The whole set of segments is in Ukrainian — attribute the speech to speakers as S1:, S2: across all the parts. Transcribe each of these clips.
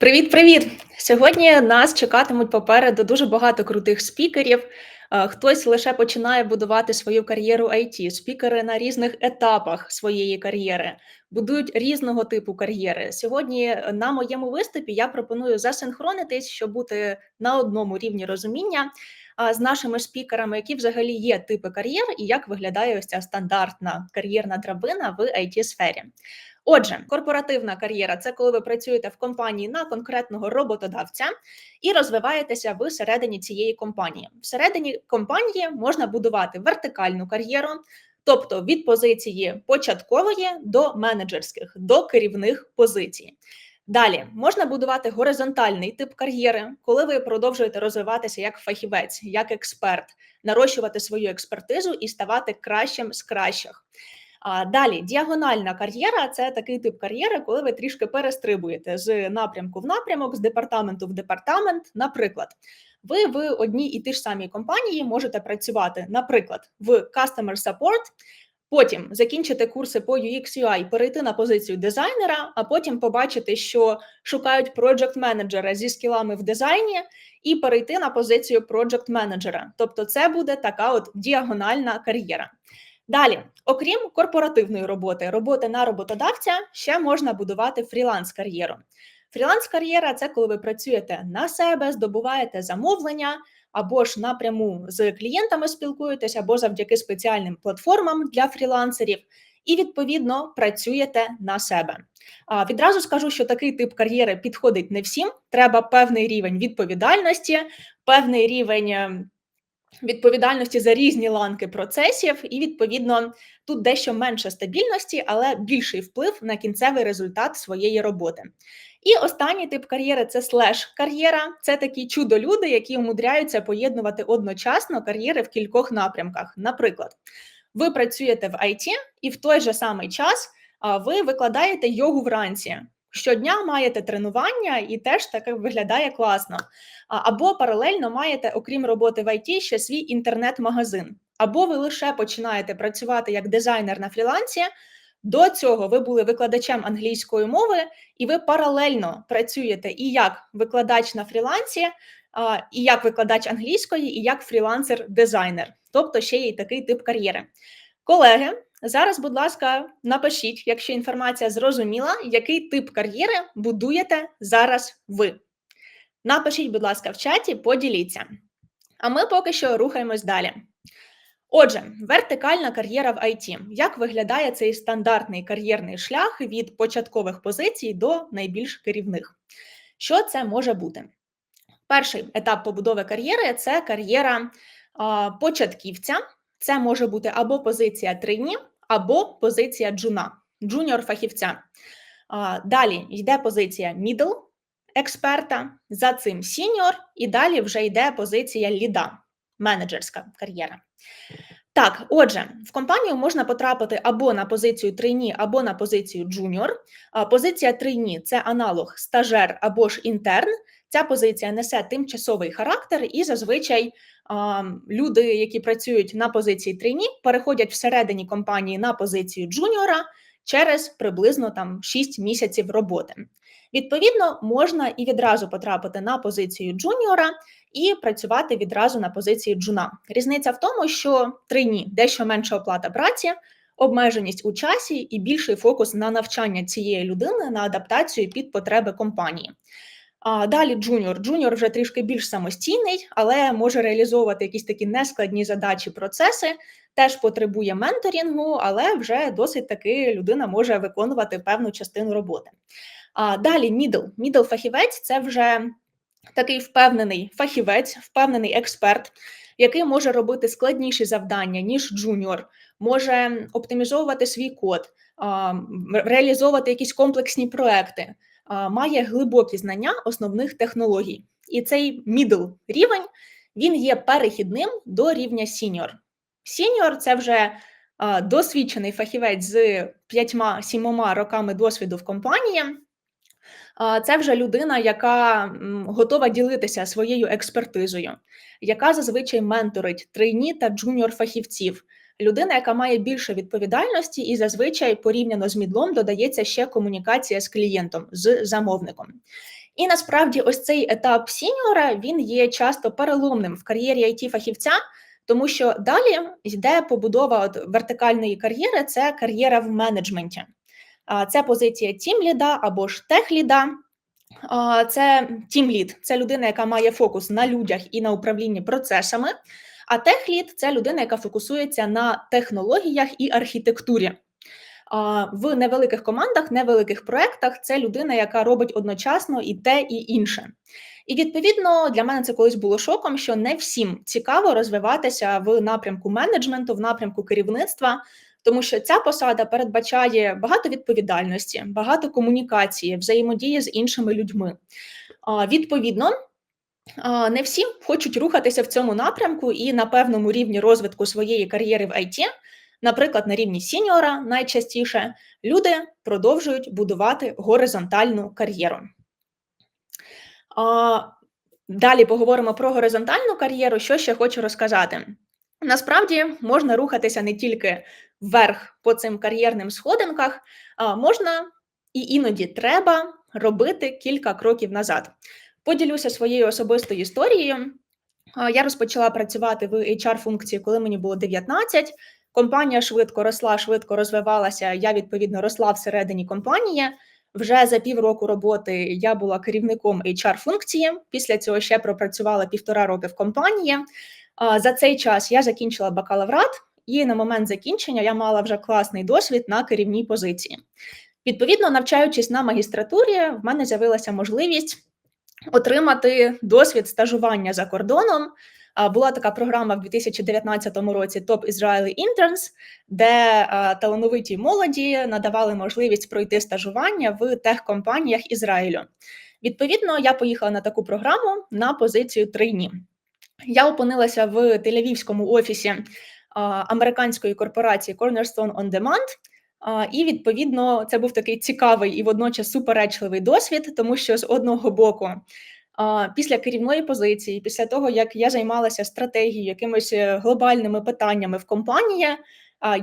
S1: Привіт-привіт! Сьогодні нас чекатимуть попереду дуже багато крутих спікерів. Хтось лише починає будувати свою кар'єру IT, спікери на різних етапах своєї кар'єри, будують різного типу кар'єри. Сьогодні на моєму виступі я пропоную засинхронитись, щоб бути на одному рівні розуміння з нашими спікерами, які взагалі є типи кар'єр і як виглядає ось ця стандартна кар'єрна драбина в it сфері Отже, корпоративна кар'єра це коли ви працюєте в компанії на конкретного роботодавця і розвиваєтеся всередині цієї компанії. Всередині компанії можна будувати вертикальну кар'єру, тобто від позиції початкової до менеджерських, до керівних позицій. Далі можна будувати горизонтальний тип кар'єри, коли ви продовжуєте розвиватися як фахівець, як експерт, нарощувати свою експертизу і ставати кращим з кращих. А далі діагональна кар'єра це такий тип кар'єри, коли ви трішки перестрибуєте з напрямку в напрямок, з департаменту в департамент. Наприклад, ви в одній і ті ж самій компанії можете працювати, наприклад, в Customer Support, Потім закінчити курси по UX UI, перейти на позицію дизайнера, а потім побачити, що шукають проджект менеджера зі скілами в дизайні, і перейти на позицію проджект менеджера. Тобто, це буде така от діагональна кар'єра. Далі, окрім корпоративної роботи, роботи на роботодавця, ще можна будувати фріланс-кар'єру. Фріланс-кар'єра це коли ви працюєте на себе, здобуваєте замовлення, або ж напряму з клієнтами спілкуєтесь, або завдяки спеціальним платформам для фрілансерів, і відповідно працюєте на себе. А відразу скажу, що такий тип кар'єри підходить не всім. Треба певний рівень відповідальності, певний рівень ем, відповідальності за різні ланки процесів, і відповідно тут дещо менше стабільності, але більший вплив на кінцевий результат своєї роботи. І останній тип кар'єри це слеш-кар'єра. Це такі чудо-люди, які умудряються поєднувати одночасно кар'єри в кількох напрямках. Наприклад, ви працюєте в IT, і в той же самий час ви викладаєте йогу вранці. Щодня маєте тренування і теж таке виглядає класно. Або паралельно маєте, окрім роботи в ІТ, ще свій інтернет-магазин. Або ви лише починаєте працювати як дизайнер на фрілансі. До цього ви були викладачем англійської мови, і ви паралельно працюєте і як викладач на фрілансі, і як викладач англійської, і як фрілансер-дизайнер. Тобто ще є такий тип кар'єри. Колеги, зараз, будь ласка, напишіть, якщо інформація зрозуміла, який тип кар'єри будуєте зараз ви. Напишіть, будь ласка, в чаті, поділіться. А ми поки що рухаємось далі. Отже, вертикальна кар'єра в IT. Як виглядає цей стандартний кар'єрний шлях від початкових позицій до найбільш керівних? Що це може бути? Перший етап побудови кар'єри це кар'єра початківця. Це може бути або позиція трині, або позиція джуна, джуніор фахівця. Далі йде позиція middle експерта, за цим сіньор, і далі вже йде позиція ліда, менеджерська кар'єра. Так, отже, в компанію можна потрапити або на позицію трейні, або на позицію джуніор. Позиція трейні це аналог стажер або ж інтерн. Ця позиція несе тимчасовий характер, і зазвичай люди, які працюють на позиції трейні, переходять всередині компанії на позицію джуніора через приблизно там 6 місяців роботи. Відповідно, можна і відразу потрапити на позицію джуніора і працювати відразу на позиції джуна. Різниця в тому, що трейні дещо менша оплата праці, обмеженість у часі і більший фокус на навчання цієї людини на адаптацію під потреби компанії. А далі джуніор. Джуніор вже трішки більш самостійний, але може реалізовувати якісь такі нескладні задачі, процеси, теж потребує менторінгу, але вже досить таки людина може виконувати певну частину роботи. А далі мідл. Мідл фахівець це вже такий впевнений фахівець, впевнений експерт, який може робити складніші завдання, ніж джуніор, може оптимізовувати свій код, реалізовувати якісь комплексні проекти, має глибокі знання основних технологій. І цей мідл рівень він є перехідним до рівня сіньор. Сіньор це вже досвідчений фахівець з п'ятьма-сімома роками досвіду в компанії. Це вже людина, яка готова ділитися своєю експертизою, яка зазвичай менторить трейні та джуніор фахівців, людина, яка має більше відповідальності, і зазвичай порівняно з мідлом додається ще комунікація з клієнтом, з замовником. І насправді, ось цей етап сіньора він є часто переломним в кар'єрі it фахівця тому що далі йде побудова от вертикальної кар'єри, це кар'єра в менеджменті. Це позиція тімліда або ж техліда. Це тімлід, це людина, яка має фокус на людях і на управлінні процесами. А техлід це людина, яка фокусується на технологіях і архітектурі. В невеликих командах, невеликих проєктах це людина, яка робить одночасно і те, і інше. І відповідно для мене це колись було шоком, що не всім цікаво розвиватися в напрямку менеджменту, в напрямку керівництва, тому що ця посада передбачає багато відповідальності, багато комунікації, взаємодії з іншими людьми. Відповідно. Не всі хочуть рухатися в цьому напрямку і на певному рівні розвитку своєї кар'єри в ІТ, наприклад, на рівні сіньора, найчастіше люди продовжують будувати горизонтальну кар'єру. Далі поговоримо про горизонтальну кар'єру. Що ще хочу розказати? Насправді можна рухатися не тільки вверх по цим кар'єрним сходинках, а можна і іноді треба робити кілька кроків назад. Поділюся своєю особистою історією. Я розпочала працювати в HR-функції, коли мені було 19. Компанія швидко росла, швидко розвивалася. Я відповідно росла всередині компанії. Вже за півроку роботи я була керівником HR-функції. Після цього ще пропрацювала півтора роки в компанії. За цей час я закінчила бакалаврат, і на момент закінчення я мала вже класний досвід на керівній позиції. Відповідно, навчаючись на магістратурі, в мене з'явилася можливість отримати досвід стажування за кордоном. Була така програма в 2019 році Top Israeli Interns, де талановиті молоді надавали можливість пройти стажування в техкомпаніях Ізраїлю. Відповідно, я поїхала на таку програму на позицію трейні. Я опинилася в Тель-Авівському офісі американської корпорації Cornerstone On Demand, і відповідно це був такий цікавий і водночас суперечливий досвід, тому що з одного боку після керівної позиції, після того як я займалася стратегією, якимись е, глобальними питаннями в компанії,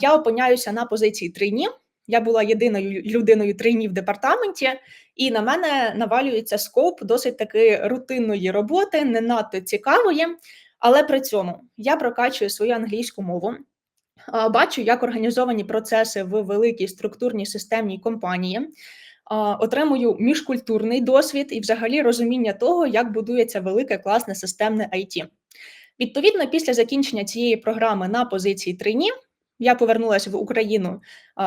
S1: я опиняюся на позиції трейні. Я була єдиною людиною трейні в департаменті, і на мене навалюється скоп досить таки рутинної роботи, не надто цікавої. Але при цьому я прокачую свою англійську мову. Бачу, як організовані процеси в великій структурній системній компанії отримую міжкультурний досвід і, взагалі, розуміння того, як будується велике класне системне IT. Відповідно, після закінчення цієї програми на позиції трейні, я повернулася в Україну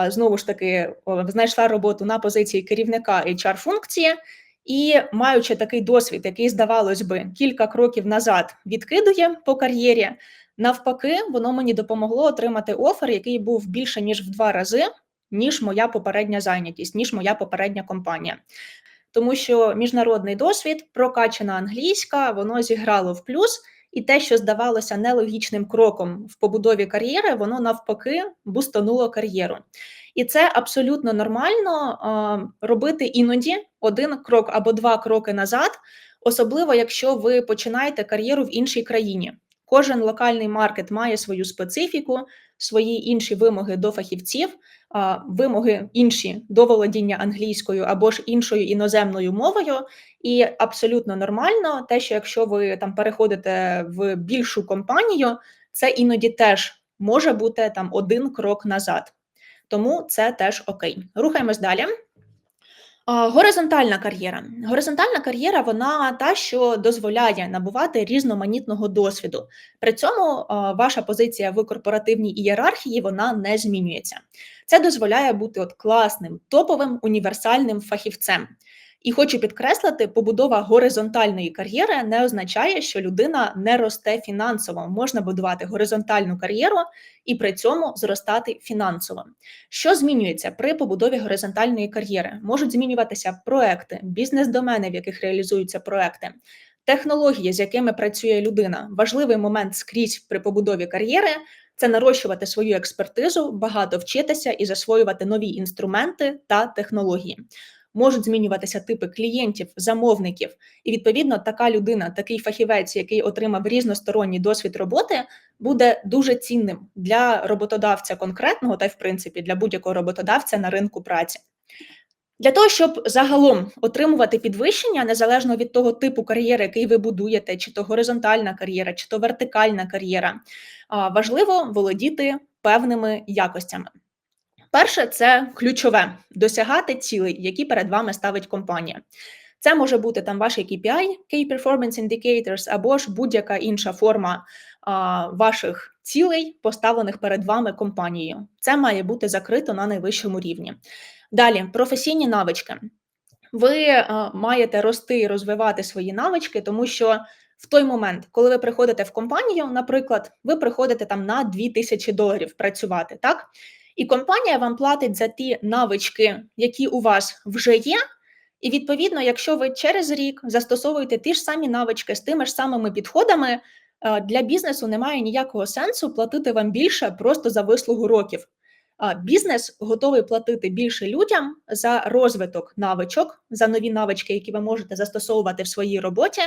S1: знову ж таки знайшла роботу на позиції керівника HR-функції. І маючи такий досвід, який, здавалось би, кілька кроків назад відкидує по кар'єрі, навпаки, воно мені допомогло отримати офер, який був більше ніж в два рази ніж моя попередня зайнятість, ніж моя попередня компанія. Тому що міжнародний досвід, прокачана англійська, воно зіграло в плюс, і те, що здавалося нелогічним кроком в побудові кар'єри, воно навпаки бустануло кар'єру. І це абсолютно нормально робити іноді один крок або два кроки назад, особливо якщо ви починаєте кар'єру в іншій країні. Кожен локальний маркет має свою специфіку, свої інші вимоги до фахівців, вимоги інші до володіння англійською або ж іншою іноземною мовою. І абсолютно нормально, те, що якщо ви там переходите в більшу компанію, це іноді теж може бути там один крок назад. Тому це теж окей. Рухаємось далі. Горизонтальна кар'єра. Горизонтальна кар'єра вона та, що дозволяє набувати різноманітного досвіду. При цьому ваша позиція в корпоративній ієрархії вона не змінюється. Це дозволяє бути от класним, топовим універсальним фахівцем. І хочу підкреслити, побудова горизонтальної кар'єри не означає, що людина не росте фінансово. Можна будувати горизонтальну кар'єру і при цьому зростати фінансово. Що змінюється при побудові горизонтальної кар'єри? Можуть змінюватися проекти, бізнес-домени, в яких реалізуються проекти. Технології, з якими працює людина, важливий момент скрізь при побудові кар'єри це нарощувати свою експертизу, багато вчитися і засвоювати нові інструменти та технології. Можуть змінюватися типи клієнтів, замовників, і відповідно така людина, такий фахівець, який отримав різносторонній досвід роботи, буде дуже цінним для роботодавця конкретного та й в принципі для будь-якого роботодавця на ринку праці. Для того, щоб загалом отримувати підвищення, незалежно від того типу кар'єри, який ви будуєте, чи то горизонтальна кар'єра, чи то вертикальна кар'єра, важливо володіти певними якостями. Перше, це ключове досягати цілей, які перед вами ставить компанія. Це може бути там ваш KPI, Key Performance Indicators, або ж будь-яка інша форма а, ваших цілей, поставлених перед вами компанією. Це має бути закрито на найвищому рівні. Далі професійні навички. Ви а, маєте рости і розвивати свої навички, тому що в той момент, коли ви приходите в компанію, наприклад, ви приходите там на 2000 доларів працювати, так? І компанія вам платить за ті навички, які у вас вже є. І відповідно, якщо ви через рік застосовуєте ті ж самі навички з тими ж самими підходами, для бізнесу немає ніякого сенсу платити вам більше просто за вислугу років. Бізнес готовий платити більше людям за розвиток навичок, за нові навички, які ви можете застосовувати в своїй роботі,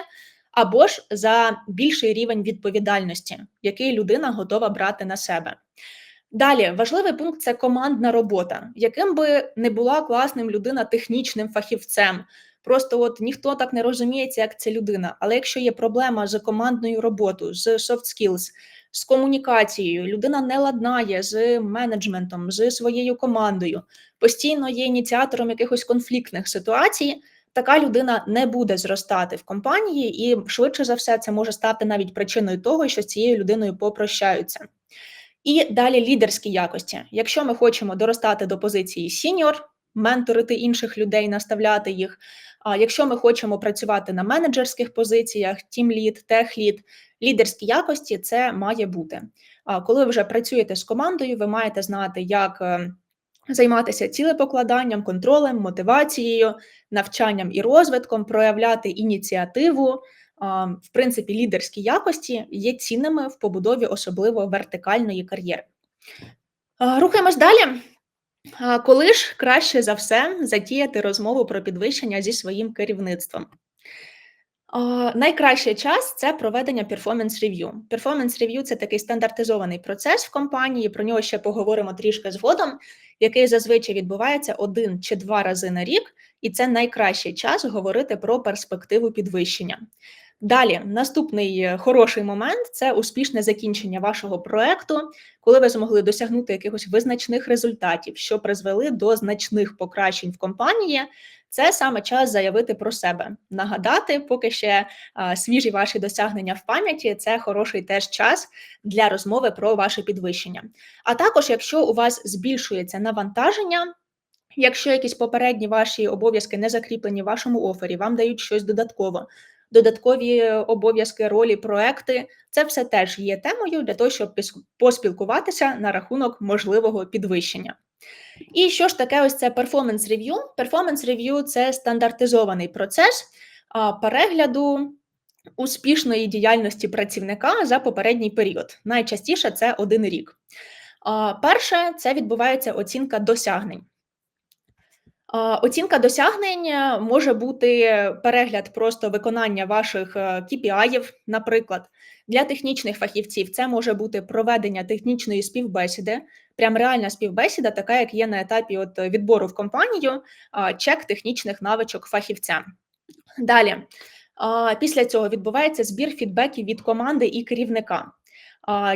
S1: або ж за більший рівень відповідальності, який людина готова брати на себе. Далі важливий пункт це командна робота, яким би не була класним людина технічним фахівцем. Просто от ніхто так не розуміється, як ця людина. Але якщо є проблема з командною роботою, з soft skills, з комунікацією, людина не ладнає з менеджментом, з своєю командою, постійно є ініціатором якихось конфліктних ситуацій. Така людина не буде зростати в компанії, і швидше за все це може стати навіть причиною того, що з цією людиною попрощаються. І далі лідерські якості. Якщо ми хочемо доростати до позиції сіньор, менторити інших людей, наставляти їх. А якщо ми хочемо працювати на менеджерських позиціях, тімлід, техлід, лідерські якості, це має бути. А коли ви вже працюєте з командою, ви маєте знати, як е, займатися цілепокладанням, контролем, мотивацією, навчанням і розвитком, проявляти ініціативу в принципі, лідерські якості є цінними в побудові особливо вертикальної кар'єри. Рухаємось далі. Коли ж краще за все затіяти розмову про підвищення зі своїм керівництвом? Найкращий час це проведення перформанс рев'ю. Перформанс рев'ю це такий стандартизований процес в компанії. Про нього ще поговоримо трішки згодом, який зазвичай відбувається один чи два рази на рік, і це найкращий час говорити про перспективу підвищення. Далі, наступний е, хороший момент це успішне закінчення вашого проекту, коли ви змогли досягнути якихось визначних результатів, що призвели до значних покращень в компанії. Це саме час заявити про себе, нагадати, поки ще а, свіжі ваші досягнення в пам'яті. Це хороший теж час для розмови про ваше підвищення. А також, якщо у вас збільшується навантаження. Якщо якісь попередні ваші обов'язки не закріплені в вашому офері, вам дають щось додатково, додаткові обов'язки, ролі, проекти. Це все теж є темою для того, щоб поспілкуватися на рахунок можливого підвищення. І що ж таке ось це перформанс рев'ю? Перформанс рев'ю це стандартизований процес перегляду успішної діяльності працівника за попередній період. Найчастіше це один рік. Перше, це відбувається оцінка досягнень. Оцінка досягнень е, може бути перегляд просто виконання ваших KPI, е, наприклад, для технічних фахівців це може бути проведення технічної співбесіди, прям реальна співбесіда, така як є на етапі от відбору в компанію, чек технічних навичок фахівця. Далі, після цього відбувається збір фідбеків від команди і керівника.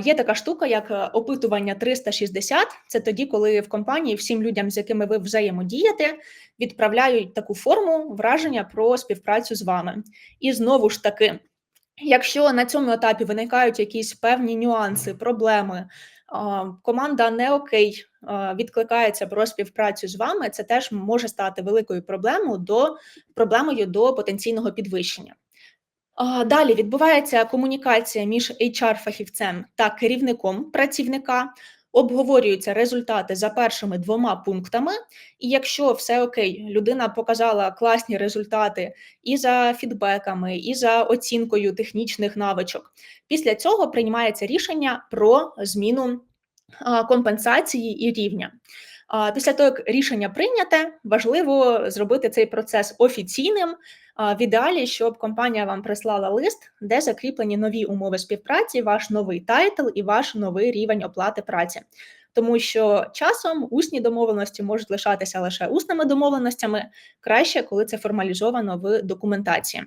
S1: Є така штука, як е, опитування 360. Це тоді, коли в компанії всім людям, з якими ви взаємодієте, відправляють таку форму враження про співпрацю з вами. І знову ж таки, якщо на цьому етапі виникають якісь певні нюанси, проблеми, команда не окей, відкликається про співпрацю з вами, це теж може стати великою проблемою до проблемою до потенційного підвищення. Далі відбувається комунікація між HR-фахівцем та керівником працівника. Обговорюються результати за першими двома пунктами, і якщо все окей, людина показала класні результати і за фідбеками, і за оцінкою технічних навичок. Після цього приймається рішення про зміну компенсації і рівня. Після того, як рішення прийняте, важливо зробити цей процес офіційним. В ідеалі, щоб компанія вам прислала лист, де закріплені нові умови співпраці, ваш новий тайтл і ваш новий рівень оплати праці. Тому що часом усні домовленості можуть лишатися лише усними домовленостями, краще, коли це формалізовано в документації.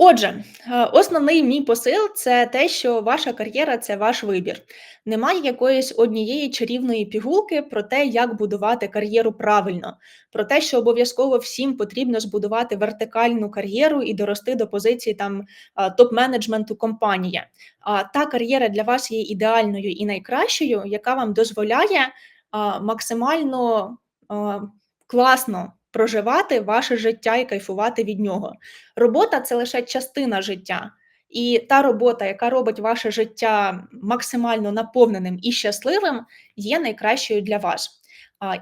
S1: Отже, е, основний мій посил це те, що ваша кар'єра це ваш вибір. Немає якоїсь однієї чарівної пігулки про те, як будувати кар'єру правильно, про те, що обов'язково всім потрібно збудувати вертикальну кар'єру і дорости до позиції там е, топ-менеджменту компанії. А та кар'єра для вас є ідеальною і найкращою, яка вам дозволяє максимально класно проживати ваше життя і кайфувати від нього. Робота це лише частина життя. І та робота, яка робить ваше життя максимально наповненим і щасливим, є найкращою для вас.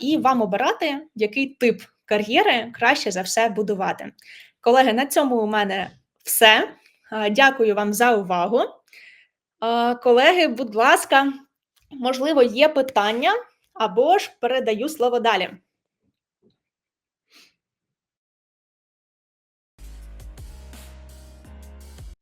S1: І вам обирати, який тип кар'єри краще за все будувати. Колеги, на цьому у мене все. Дякую вам за увагу. Колеги, будь ласка, можливо, є питання або ж передаю слово далі.